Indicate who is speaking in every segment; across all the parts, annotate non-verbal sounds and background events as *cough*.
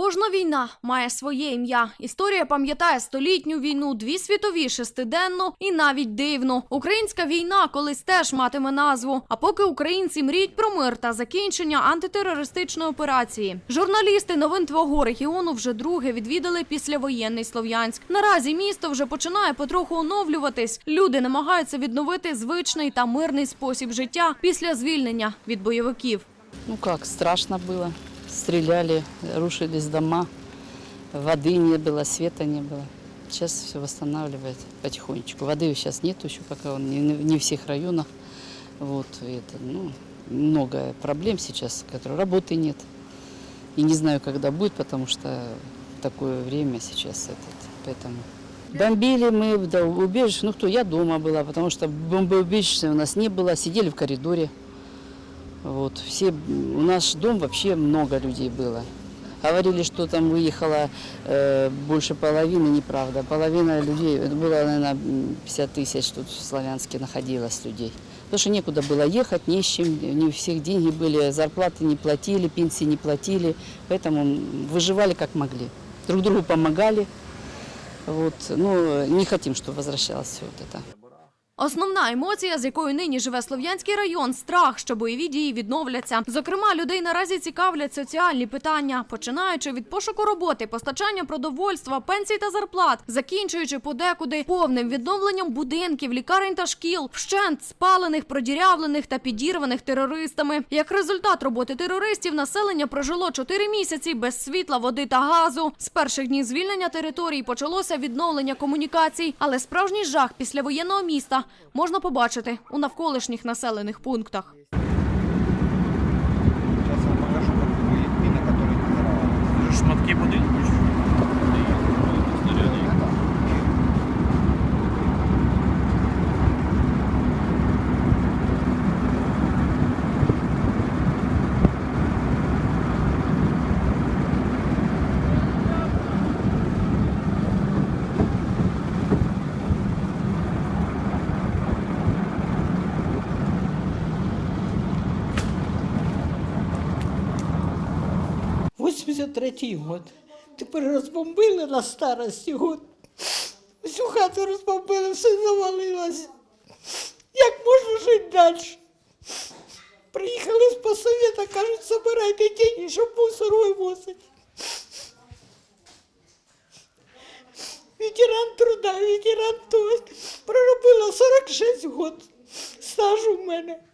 Speaker 1: Кожна війна має своє ім'я. Історія пам'ятає столітню війну, дві світові, шестиденну і навіть дивну. Українська війна колись теж матиме назву. А поки українці мріють про мир та закінчення антитерористичної операції. Журналісти новин твого регіону вже друге відвідали післявоєнний Слов'янськ. Наразі місто вже починає потроху оновлюватись. Люди намагаються відновити звичний та мирний спосіб життя після звільнення від бойовиків.
Speaker 2: Ну как, страшно было. Стреляли, рушились дома, воды не было, света не было. Сейчас все восстанавливает потихонечку. Воды сейчас нету еще пока он не, не в всех районах. Вот это, ну, много проблем сейчас, которые работы нет. И не знаю, когда будет, потому что такое время сейчас этот, поэтому. Бомбили мы до убежища, ну кто, я дома была, потому что бомбоубежища у нас не было, сидели в коридоре. Вот, все, у нас дом вообще много людей было. Говорили, что там выехало э, больше половины, неправда. Половина людей, это было, наверное, 50 тысяч тут в Славянске находилось людей. Потому что некуда было ехать, не с чем, не у всех деньги были, зарплаты не платили, пенсии не платили. Поэтому выживали как могли. Друг другу помогали. Вот, ну, не хотим, чтобы возвращалось все вот это.
Speaker 1: Основна емоція, з якою нині живе Слов'янський район, страх, що бойові дії відновляться. Зокрема, людей наразі цікавлять соціальні питання, починаючи від пошуку роботи, постачання продовольства, пенсій та зарплат, закінчуючи подекуди повним відновленням будинків, лікарень та шкіл, вщент спалених, продірявлених та підірваних терористами. Як результат роботи терористів, населення прожило 4 місяці без світла, води та газу. З перших днів звільнення територій почалося відновлення комунікацій, але справжній жах післявоєнного міста можна побачити у навколишніх населених пунктах.
Speaker 3: Сейчас я вам покажу, как выглядит мина, которая не взорвалась.
Speaker 4: Шматки будинку.
Speaker 5: – 83-й год. Тепер розбомбили на старості год. Всю хату розбомбили, все завалилось. Як можна жити далі? Приїхали з посовєта, кажуть, собирайте деньги, щоб мусор вивозити. Ветеран труда, ветеран того. Проробила 46 год стажу в мене.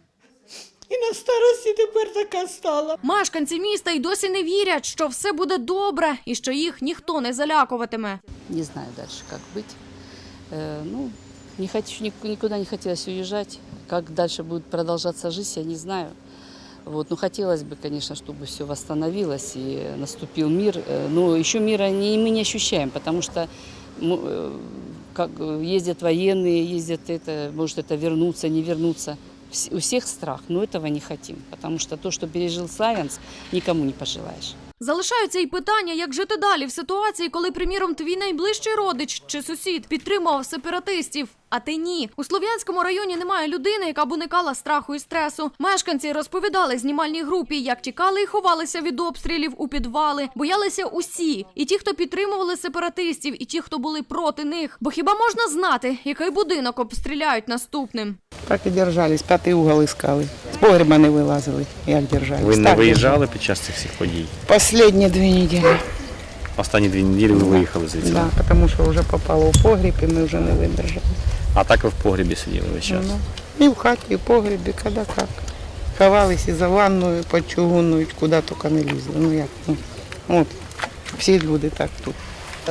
Speaker 5: І на старості тепер така стала.
Speaker 1: Мешканці міста й досі не вірять, що все буде добре і що їх ніхто не залякуватиме.
Speaker 2: Не знаю дальше, как быть. Э, ну, не хочу, ник- никуда не хотелось уезжать. Как дальше будет продолжаться жизнь, я не знаю. Вот, ну, хотелось бы, конечно, чтобы все восстановилось и наступил мир. Э, Но еще мира не, мы не ощущаем, потому что ну, э, как э, ездят военные, ездят это, может это вернуться, не вернуться. У всіх страх, но цього не хочемо, тому що то, що пережив Славянск, нікому не пожелаєш.
Speaker 1: Залишаються й питання, як жити далі в ситуації, коли, приміром, твій найближчий родич чи сусід підтримував сепаратистів. А ти ні. У Слов'янському районі немає людини, яка б уникала страху і стресу. Мешканці розповідали знімальній групі, як тікали і ховалися від обстрілів у підвали. Боялися усі. І ті, хто підтримували сепаратистів, і ті, хто були проти них. Бо хіба можна знати, який будинок обстріляють наступним?
Speaker 6: Так і держались, п'ятий угол іскали. З погреба не вилазили, як держались.
Speaker 4: Ви не
Speaker 6: Так
Speaker 4: виїжджали під час цих всіх подій?
Speaker 6: Последні дві неділі.
Speaker 4: Останні дві неділі ви виїхали звідси.
Speaker 6: Да, тому що вже попало в погріб і ми вже не видержали.
Speaker 4: А так ви в погрібі сиділи весь час.
Speaker 6: Ну, і в хаті, і в погрібі, коли як. Ховались і за ванною, під чугунною, куди тільки не лізли. Ну як, ну, от, всі люди так тут.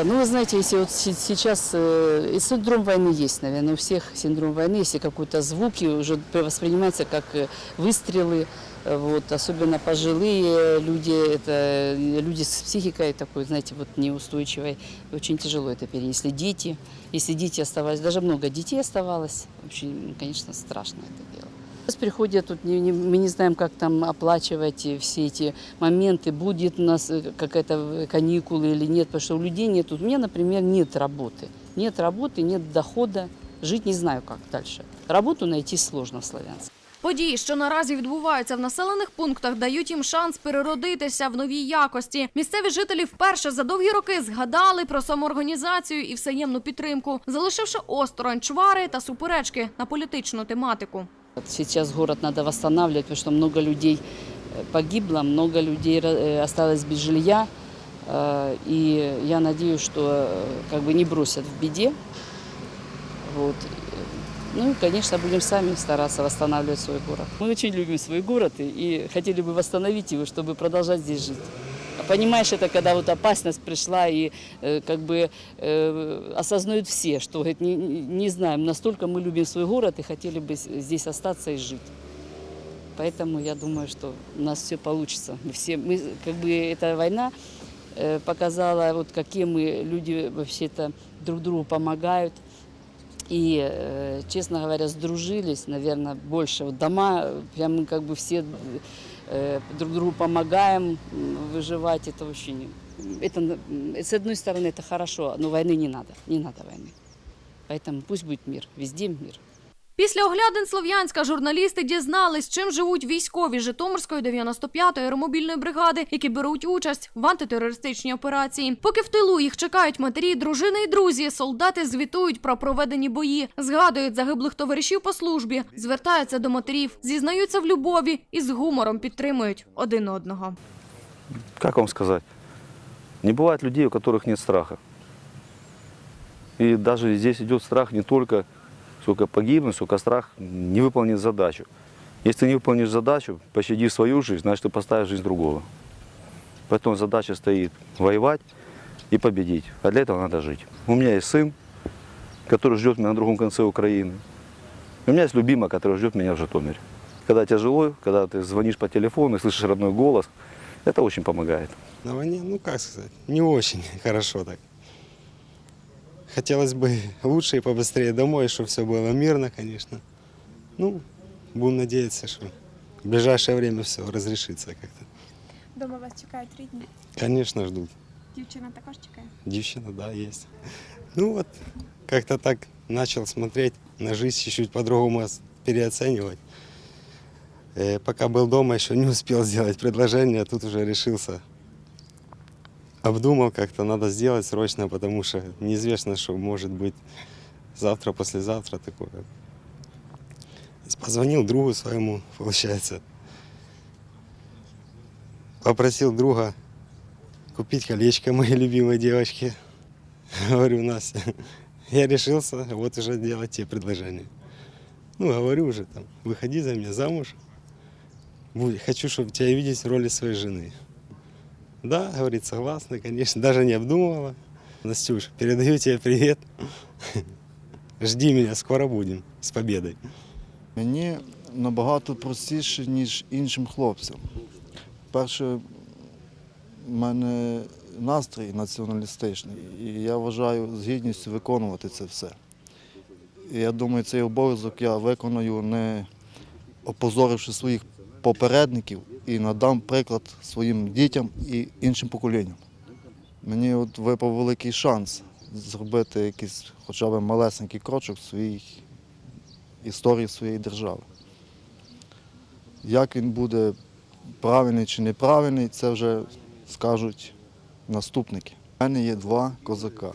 Speaker 2: Ну, вы знаете, если вот се- сейчас э, и синдром войны есть, наверное, у всех синдром войны, если какой-то звуки уже воспринимается как э, выстрелы, э, вот, особенно пожилые люди, это люди с психикой такой, знаете, вот неустойчивой, очень тяжело это перенесли. Дети, если дети оставались, даже много детей оставалось, очень, конечно, страшно это дело. Сейчас приходят, тут не- не- мы не знаем, как там оплачивать э, все эти моменты, будет у нас э, какая-то э, каникулы или нет, потому что у людей нет. У меня, например, нет работы. Нет работы, нет дохода, жить не знаю, как дальше. Работу найти сложно в Славянске.
Speaker 1: Події, що наразі відбуваються в населених пунктах, дають їм шанс переродитися в новій якості. Місцеві жителі вперше за довгі роки згадали про самоорганізацію і взаємну підтримку, залишивши осторонь чвари та суперечки на політичну тематику.
Speaker 2: Вот Сейчас город надо восстанавливать, потому что много людей э, погибло, много людей э, осталось без жилья. Э, И я надеюсь, что э, как бы не бросят в беде. Вот. Ну конечно, будем сами стараться восстанавливать свой город. Мы очень любим свой город и, и хотели бы восстановить его, чтобы продолжать здесь жить. А Понимаешь, это когда вот опасность пришла и э, как бы э, осознают все, что говорит, не, не знаем, настолько мы любим свой город и хотели бы здесь остаться и жить. Поэтому я думаю, что у нас все получится. Мы все, мы, как бы эта война э, показала, вот какие мы люди вообще-то друг другу помогают. И, э, честно говоря, сдружились, наверное, больше. Вот дома, э, прям мы как бы все э, друг другу помогаем м, выживать. Это очень... Это, м, с одной стороны, это хорошо, но войны не надо. Не надо войны. Поэтому пусть будет мир. Везде мир.
Speaker 1: Після оглядин Слов'янська журналісти дізнались, чим живуть військові Житомирської 95-ї аеромобільної бригади, які беруть участь в антитерористичній операції. Поки в тилу їх чекають матері, дружини і друзі, солдати звітують про проведені бої, згадують загиблих товаришів по службі, звертаються до матерів, зізнаються в любові і з гумором підтримують один одного.
Speaker 7: как вам сказать, не бывает людей, у которых нет страха. И даже здесь идет страх не только сколько погибнуть, сколько страх не выполнить задачу. Если ты не выполнишь задачу, пощади свою жизнь, значит ты поставишь жизнь другого. Поэтому задача стоит воевать и победить. А для этого надо жить. У меня есть сын, который ждет меня на другом конце Украины. У меня есть любимая, которая ждет меня в Житомире. Когда тяжело, когда ты звонишь по телефону и слышишь родной голос, это очень помогает.
Speaker 8: На войне, ну как сказать, не очень *laughs* хорошо так. Хотелось бы *laughs* лучше и побыстрее домой, чтобы все было мирно, конечно. Ну, будем надеяться, что в ближайшее время все разрешится как-то.
Speaker 9: Дома вас чекають рідні.
Speaker 8: Конечно, ждут.
Speaker 9: Дівчина також чекає.
Speaker 8: Девчина, да, есть. Ну вот, как-то так начал смотреть на жизнь чуть-чуть по-другому ос- переоценивать. Э, пока был дома, еще не успел сделать предложение, а тут уже решился. Обдумал как-то, надо сделать срочно, потому что неизвестно, что может быть завтра, послезавтра такое. Позвонил другу своему, получается. Попросил друга купить колечко моей любимой девочке. *laughs* Говорю, Настя, *laughs* я решился вот уже делать тебе предложение. Ну, говорю уже там, выходи за меня замуж. Хочу, чтобы тебя видеть в роли своей жены. Да, говорит, согласна, конечно, даже не обдумывала. Настюш, передаю тебе привет. *laughs* Жди меня, скоро будем, с победой.
Speaker 10: Мені набагато простіше, ніж іншим хлопцям. Перше, в мене настрій націоналістичний, і я вважаю з гідністю виконувати це все. І я думаю, цей обов'язок я виконую, не опозоривши своїх попередників і надам приклад своїм дітям і іншим поколінням. Мені от випав великий шанс зробити якийсь хоча б малесенький крочок в своїй історії своєї держави. Як він буде правильний чи неправильний, це вже скажуть наступники. У мене є два козака.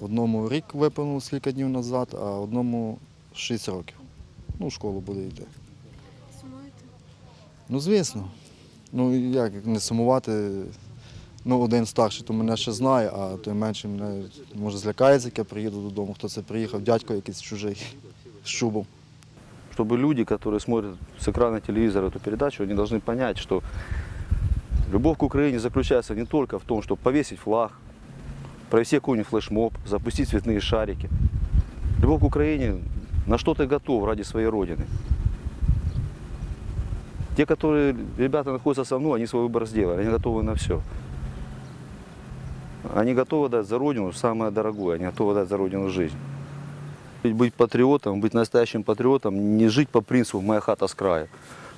Speaker 10: Одному рік виповнилось кілька днів назад, а одному 6 років. Ну, в школу буде йти.
Speaker 9: Сумуєте?
Speaker 10: Ну, звісно. Ну, і як не сумувати. Ну, один старший, то мене ще знає, а той менший мене може злякається, як я приїду додому. Хто це приїхав, дядько якийсь чужий з шубом.
Speaker 7: Чтобы люди, которые смотрят с экрана телевизора эту передачу, они должны понять, что любовь к Украине заключается не только в том, чтобы повесить флаг, провести какой-нибудь флешмоб, запустить цветные шарики. Любовь к Украине, на что ты готов ради своей Родины. Те, которые ребята находятся со мной, они свой выбор сделали, они готовы на все. Они готовы дать за Родину самое дорогое, они готовы дать за Родину жизнь. Быть патриотом, быть настоящим патриотом, не жить по принципу «моя хата с края»,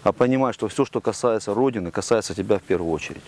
Speaker 7: а понимать, что все, что касается Родины, касается тебя в первую очередь.